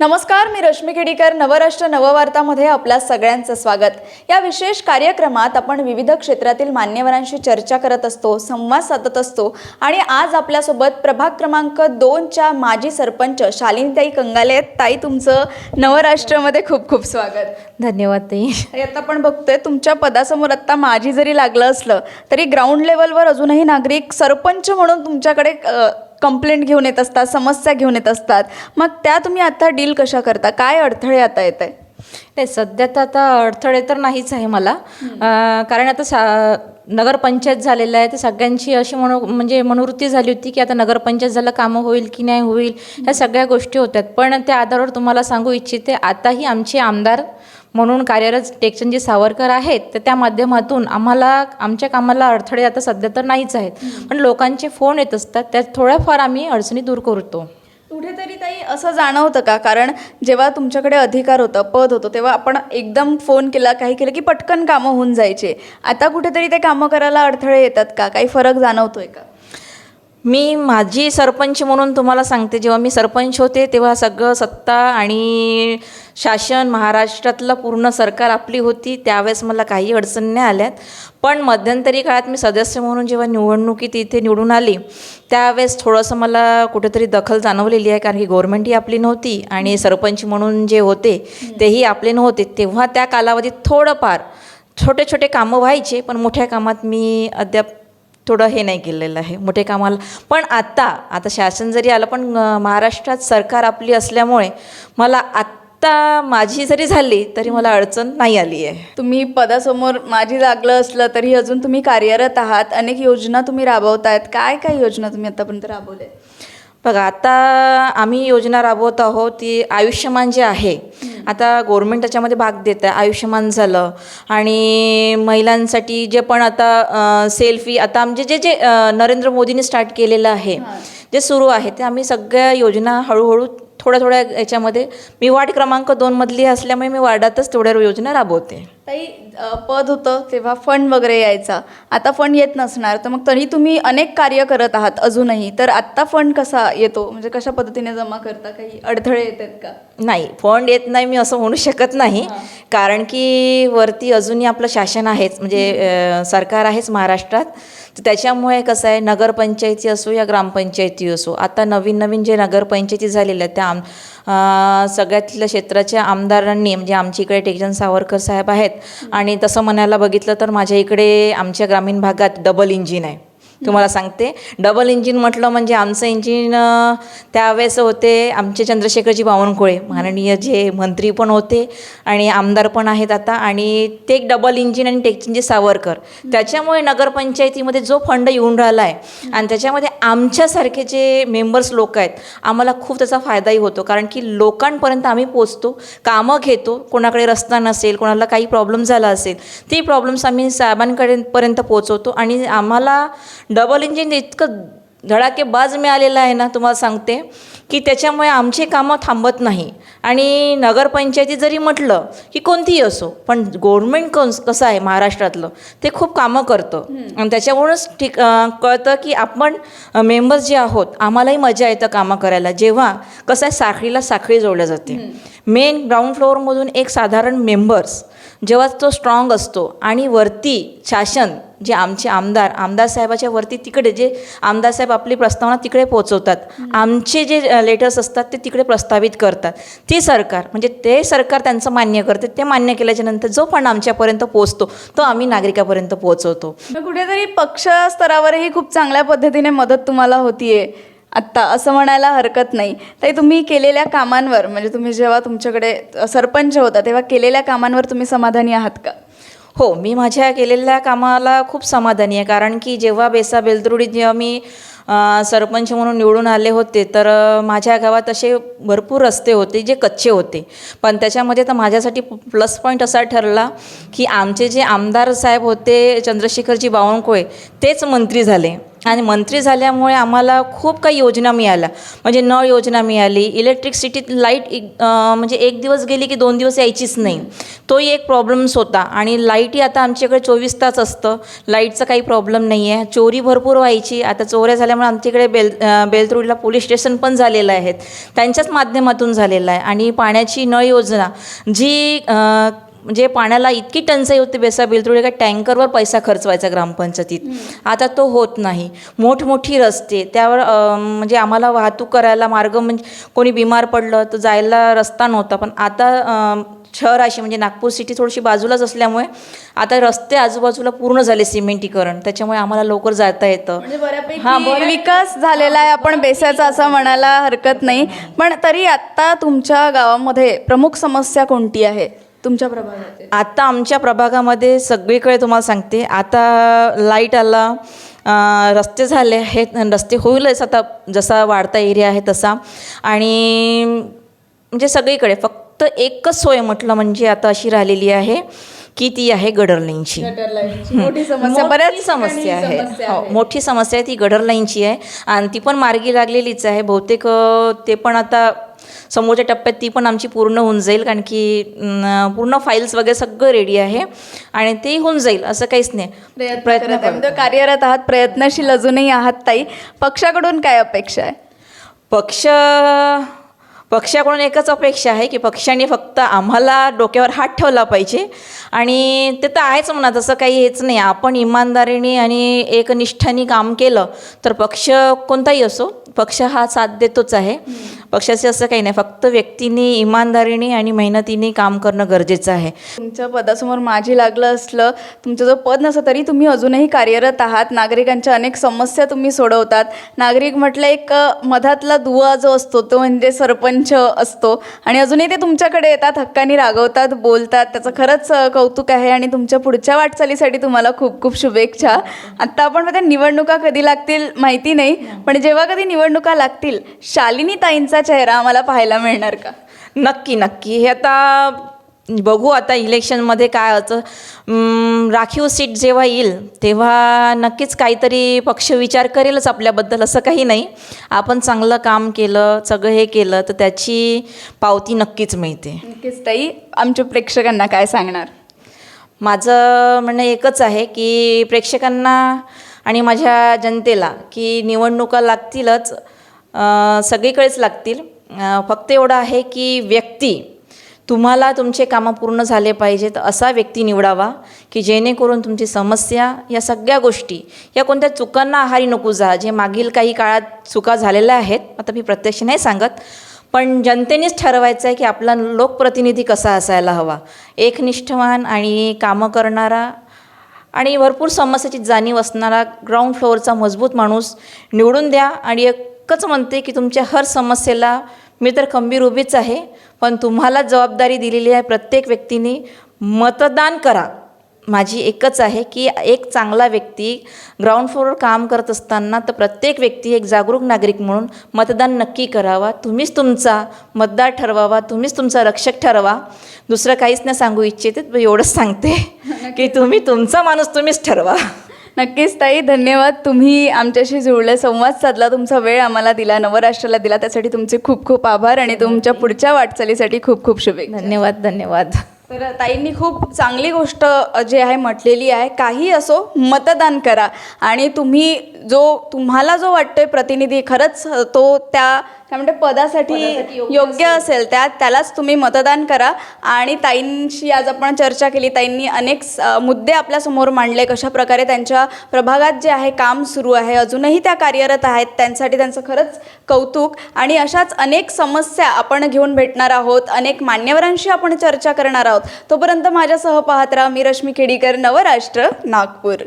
नमस्कार मी रश्मी केडीकर. नवराष्ट्र नववार्तामध्ये आपल्या सगळ्यांचं स्वागत. या विशेष कार्यक्रमात आपण विविध क्षेत्रातील मान्यवरांशी चर्चा करत असतो संवाद साधत असतो आणि आज आपल्यासोबत प्रभाग क्रमांक दोनच्या माजी सरपंच शालिनीताई कंगाले आहेत. ताई तुमचं नवराष्ट्रामध्ये खूप खूप स्वागत. धन्यवाद ताई. आता आपण बघतोय तुमच्या पदासमोर आता माझी जरी लागलं असलं तरी ग्राउंड लेवलवर अजूनही नागरिक सरपंच म्हणून तुमच्याकडे कंप्लेंट घेऊन येत असतात समस्या घेऊन येत असतात. मग त्या तुम्ही आता डील कशा करता? काय अडथळे आता येत आहे नाही सध्या तर आता अडथळे तर नाहीच आहे मला. कारण आता सा नगरपंचायत झालेलं आहे तर सगळ्यांची अशी मनो म्हणजे मनोवृत्ती झाली होती की आता नगरपंचायत झालं कामं होईल की नाही होईल ह्या सगळ्या गोष्टी होत्यात. पण त्या आधारावर तुम्हाला सांगू इच्छिते आताही आमचे आमदार म्हणून कार्यरत टेकचंदजी सावरकर आहेत तर त्या माध्यमातून आम्हाला आमच्या कामाला अडथळे आता सध्या तर नाहीच आहेत. पण लोकांचे फोन येत असतात त्यात थोड्याफार आम्ही अडचणी दूर करतो. कुठेतरी ताई असं जाणवतं का? कारण जेव्हा तुमच्याकडे अधिकार होतं पद होतं तेव्हा आपण एकदम फोन केला काही केलं की पटकन कामं होऊन जायचे. आता कुठेतरी ते कामं करायला अडथळे येतात का? काही फरक जाणवतोय का? मी माझी सरपंच म्हणून तुम्हाला सांगते जेव्हा मी सरपंच होते तेव्हा सगळं सत्ता आणि शासन महाराष्ट्रातलं पूर्ण सरकार आपली होती त्यावेळेस मला काही अडचण नाही आल्यात. पण मध्यंतरी काळात मी सदस्य म्हणून जेव्हा निवडणुकीत इथे निवडून आली त्यावेळेस थोडंसं मला कुठेतरी दखल जाणवलेली आहे कारण की गव्हर्मेंटही आपली नव्हती आणि सरपंच म्हणून जे होते तेही आपले नव्हते. तेव्हा त्या कालावधीत थोडंफार छोटे छोटे कामं व्हायचे पण मोठ्या कामात मी अद्याप थोडं हे नाही केलेलं आहे मोठे कामाला. पण आता आता शासन जरी आलं पण महाराष्ट्रात सरकार आपली असल्यामुळे मला आत्ता माझी जरी झाली तरी मला अडचण नाही आली आहे. तुम्ही पदासमोर माझी लागलं असलं तरी अजून तुम्ही कार्यरत आहात. अनेक योजना तुम्ही राबवतायत. काय काय योजना तुम्ही आतापर्यंत राबवल्या? बघा आता आम्ही योजना राबवत आहोत ती आयुष्यमान जे आहे आता गव्हर्मेंट त्याच्यामध्ये भाग देत आहे आयुष्यमान झालं. आणि महिलांसाठी जे पण आता सेल्फी आता आमचे जे जे अ, नरेंद्र मोदींनी स्टार्ट केलेलं आहे जे सुरू आहे ते आम्ही सगळ्या योजना हळूहळू थोड्या थोड्या याच्यामध्ये मी वार्ड क्रमांक दोनमधली असल्यामुळे मी वार्डातच तेवढ्या योजना राबवते. ताई पद होतं तेव्हा फंड वगैरे यायचा. आता फंड येत नसणार तर मग तरी तुम्ही अनेक कार्य करत आहात अजूनही. तर आत्ता फंड कसा येतो? म्हणजे कशा पद्धतीने जमा करता? काही अडथळे येत आहेत का? नाही फंड येत नाही मी असं म्हणू शकत नाही. कारण की वरती अजूनही आपलं शासन आहेच म्हणजे सरकार आहेच महाराष्ट्रात. तर त्याच्यामुळे कसं आहे नगरपंचायती असो या ग्रामपंचायती असो आता नवीन नवीन जे नगरपंचायती झालेल्या त्या आम सगळ्यातल्या क्षेत्राच्या आमदारांनी म्हणजे आमच्या इकडे टेकजन सावरकर साहेब आहेत. आणि तसं म्हणायला बघितलं तर माझ्या इकडे आमच्या ग्रामीण भागात डबल इंजिन आहे. तुम्हाला सांगते. डबल इंजिन म्हटलं म्हणजे आमचं इंजिन त्यावेळेस होते आमचे चंद्रशेखरजी बावनकुळे. माननीय जे मंत्री पण होते आणि आमदार पण आहेत आता. आणि ते एक डबल इंजिन आणि टेकचंदजी म्हणजे सावरकर. त्याच्यामुळे नगरपंचायतीमध्ये जो फंड येऊन राहिला आहे आणि त्याच्यामध्ये आमच्यासारखे जे मेंबर्स लोक आहेत आम्हाला खूप त्याचा फायदाही होतो. कारण की लोकांपर्यंत आम्ही पोचतो कामं घेतो. कोणाकडे रस्ता नसेल कोणाला काही प्रॉब्लेम झाला असेल ती प्रॉब्लेम्स आम्ही साहेबांकडे पर्यंत पोचवतो आणि आम्हाला डबल इंजिन इतकं धडाकेबाज मिळालेलं आहे ना तुम्हाला सांगते की त्याच्यामुळे आमचे कामं थांबत नाही. आणि नगरपंचायती जरी म्हटलं की कोणतीही असो पण गव्हर्मेंट कस कसं आहे महाराष्ट्रातलं ते खूप कामं करतं. आणि त्याच्यामुळंच ठीक कळतं की आपण मेंबर्स जे आहोत आम्हालाही मजा येतं कामं करायला. जेव्हा कसं आहे साखळीला साखळी जोडल्या जाते. मेन ग्राउंड फ्लोअरमधून एक साधारण मेंबर्स जेव्हा तो स्ट्रॉंग असतो आणि वरती शासन जे आमचे आमदार आमदार साहेबाच्या वरती तिकडे जे आमदार साहेब आपली प्रस्तावना तिकडे पोहोचवतात आमचे जे लेटर्स असतात ते तिकडे प्रस्तावित करतात. ते सरकार म्हणजे ते सरकार त्यांचं मान्य करते ते मान्य केल्याच्यानंतर जो पण आमच्यापर्यंत पोहोचतो तो आम्ही नागरिकापर्यंत पोहोचवतो तर कुठेतरी पक्ष स्तरावरही खूप चांगल्या पद्धतीने मदत तुम्हाला होतीये. आत्ता असं म्हणायला हरकत नाही. ताई तुम्ही केलेल्या कामांवर म्हणजे तुम्ही जेव्हा तुमच्याकडे सरपंच होता तेव्हा केलेल्या कामांवर तुम्ही समाधानी आहात का? हो मी माझ्या केलेल्या कामाला खूप समाधानी आहे. कारण की जेव्हा बेसा बेलदरुडीत जेव्हा मी सरपंच म्हणून निवडून आले होते तर माझ्या गावात असे भरपूर रस्ते होते जे कच्चे होते. पण त्याच्यामध्ये तर माझ्यासाठी प्लस पॉईंट असा ठरला की आमचे जे आमदार साहेब होते चंद्रशेखरजी बावनकुळे तेच मंत्री झाले. आणि मंत्री झाल्यामुळे आम्हाला खूप काही योजना मिळाल्या. म्हणजे नळ योजना मिळाली इलेक्ट्रिसिटी लाइट म्हणजे एक दिवस गेली की दोन दिवस यायचीच नाही. तोही एक प्रॉब्लेम्स होता आणि लाईटही आता आमच्याकडे चोवीस तास असतं. लाईटचा काही प्रॉब्लेम नाही आहे चोरी भरपूर व्हायची. आता चोऱ्या झाल्यामुळे आमच्याकडे बेल अं, पोलीस स्टेशन पण झालेलं आहेत. त्यांच्याच माध्यमातून झालेलं आहे. आणि पाण्याची नळ योजना जी म्हणजे पाण्याला इतकी टंचाई होती बेसा बेलतुडी का टँकरवर पैसा खर्च व्हायचा ग्रामपंचायतीत आता तो होत नाही. मोठमोठी रस्ते त्यावर म्हणजे आम्हाला वाहतूक करायला मार्ग म्हणजे कोणी बिमार पडलं तर जायला रस्ता नव्हता. पण आता अं, शहराशी म्हणजे नागपूर सिटी थोडीशी बाजूलाच असल्यामुळे आता रस्ते आजूबाजूला पूर्ण झाले सिमेंटीकरण. त्याच्यामुळे आम्हाला लवकर जाता येतं. म्हणजे हां. विकास झालेला आहे आपण बेसाचा असं म्हणायला हरकत नाही. पण तरी आता तुमच्या गावामध्ये प्रमुख समस्या कोणती आहे? तुमच्या प्रभागात आता आमच्या प्रभागामध्ये सगळीकडे तुम्हाला सांगते. आता लाइट आला रस्ते झाले आहेत. रस्ते होईलच आता. जसा वाढता एरिया आहे तसा. आणि म्हणजे सगळीकडे फक्त एकच सोय म्हटलं म्हणजे आता अशी राहिलेली आहे. की ती आहे गडर लाईनची मोठी समस्या. बऱ्याच समस्या ठिकाणी आहे. हो मोठी समस्या आहे ती गडर लाईनची आहे. आणि ती पण मार्गी लागलेलीच आहे. बहुतेक ते पण आता समोरच्या टप्प्यात ती पण आमची पूर्ण होऊन जाईल कारण की पूर्ण फाईल्स वगैरे सगळं रेडी आहे. आणि ते होऊन जाईल असं काहीच नाही. प्रयत्न. म्हणजे कार्यरत आहात प्रयत्नशील अजूनही आहात ताई. पक्षाकडून काय अपेक्षा आहे? पक्ष पक्षाकडून एकच अपेक्षा आहे की पक्षाने फक्त आम्हाला डोक्यावर हात ठेवला पाहिजे. आणि ते तर आहेच म्हणा तसं काही हेच नाही. आपण इमानदारीने आणि एकनिष्ठाने काम केलं तर पक्ष कोणताही असो पक्ष हा साथ देतोच आहे. पक्षाचे असं काही नाही. फक्त व्यक्तीने इमानदारीने आणि मेहनतीने काम करणं गरजेचं आहे. तुमच्या पदासमोर माझी लागलं असलं तुमचं जो पद नसतं तरी तुम्ही अजूनही कार्यरत आहात. नागरिकांच्या अनेक समस्या तुम्ही सोडवतात. नागरिक म्हटलं एक मधातला दुवा जो असतो तो म्हणजे सरपंच असतो. आणि अजूनही ते तुमच्याकडे येतात हक्काने रागवतात बोलतात. त्याचं खरंच कौतुक आहे आणि तुमच्या पुढच्या वाटचालीसाठी तुम्हाला खूप खूप शुभेच्छा. आत्ता आपण त्या निवडणुका कधी लागतील माहिती नाही. पण जेव्हा कधी निवडणुका लागतील शालिनी ताईंचा चेहरा आम्हाला पाहायला मिळणार का? नक्की नक्की. हे आता बघू आता इलेक्शनमध्ये काय होतं. राखीव सीट जेव्हा येईल तेव्हा नक्कीच काहीतरी पक्ष विचार करेलच आपल्याबद्दल असं काही नाही. आपण चांगलं काम केलं सगळं हे केलं तर त्याची पावती नक्कीच मिळते. नक्कीच ताई. आमच्या प्रेक्षकांना काय सांगणार? माझं म्हणणं एकच आहे की प्रेक्षकांना आणि माझ्या जनतेला की निवडणुका लागतीलच सगळीकडेच लागतील. फक्त एवढं आहे की व्यक्ती तुम्हाला तुमचे कामं पूर्ण झाले पाहिजेत असा व्यक्ती निवडावा की जेणेकरून तुमची समस्या या सगळ्या गोष्टी या कोणत्या चुकांना आहारी नको जा जे मागील काही काळात चुका झालेल्या आहेत आता मी प्रत्यक्ष नाही सांगत पण जनतेनेच ठरवायचं आहे की आपला लोकप्रतिनिधी कसा असायला हवा. एकनिष्ठवान आणि कामं करणारा आणि भरपूर समस्येची जाणीव असणारा ग्राउंड फ्लोअरचा मजबूत माणूस निवडून द्या आणि एक एकच म्हणते की तुमच्या हर समस्येला मी तर खंबीर उभीच आहे पण तुम्हाला जबाबदारी दिलेली आहे प्रत्येक व्यक्तीने. मतदान करा. माझी एकच आहे की एक चांगला व्यक्ती ग्राउंड फ्लोअरवर काम करत असताना तर प्रत्येक व्यक्ती एक जागरूक नागरिक म्हणून मतदान नक्की करावा. तुम्हीच तुमचा मतदार ठरवावा तुम्हीच तुमचा रक्षक ठरवा. दुसरं काहीच नाही सांगू इच्छिते एवढंच सांगते की तुम्ही तुमचा माणूस तुम्हीच ठरवा. नक्कीच ताई. धन्यवाद. तुम्ही आमच्याशी जुळले. संवाद साधला. तुमचा वेळ आम्हाला दिला. नवराष्ट्राला दिला. त्यासाठी तुमचे खूप खूप आभार आणि तुमच्या पुढच्या वाटचालीसाठी खूप खूप शुभेच्छा. धन्यवाद धन्यवाद. तर ताईंनी खूप चांगली गोष्ट जी आहे म्हटलेली आहे. काही असो मतदान करा. आणि तुम्ही जो तुम्हाला जो वाटतोय प्रतिनिधी खरंच तो त्या काय म्हणते पदासाठी योग्य असेल. त्या त्यालाच तुम्ही मतदान करा. आणि ताईंशी आज आपण चर्चा केली. ताईंनी अनेक मुद्दे आपल्यासमोर मांडले. कशा प्रकारे त्यांच्या प्रभागात जे आहे काम सुरू आहे अजूनही त्या कार्यरत आहेत त्यांसाठी त्यांचं खरंच कौतुक. आणि अशाच अनेक समस्या आपण घेऊन भेटणार आहोत. अनेक मान्यवरांशी आपण चर्चा करणार आहोत. तोपर्यंत माझ्यासह पाहत राहा मी रश्मी खेडीकर नवराष्ट्र नागपूर.